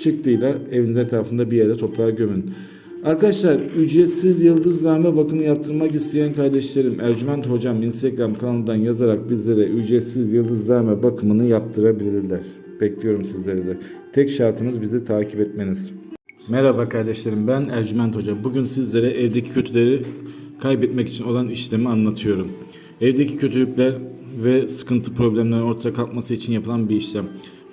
çıktıyla evinizin etrafında bir yere toprağa gömün. Arkadaşlar ücretsiz yıldızname bakımı yaptırmak isteyen kardeşlerim Ercüment Hocam Instagram kanalından yazarak bizlere ücretsiz yıldızname bakımını yaptırabilirler. Bekliyorum sizleri de. Tek şartımız bizi takip etmeniz. Merhaba kardeşlerim ben Ercüment Hoca. Bugün sizlere evdeki kötüleri kaybetmek için olan işlemi anlatıyorum. Evdeki kötülükler ve sıkıntı problemlerin ortaya kalkması için yapılan bir işlem.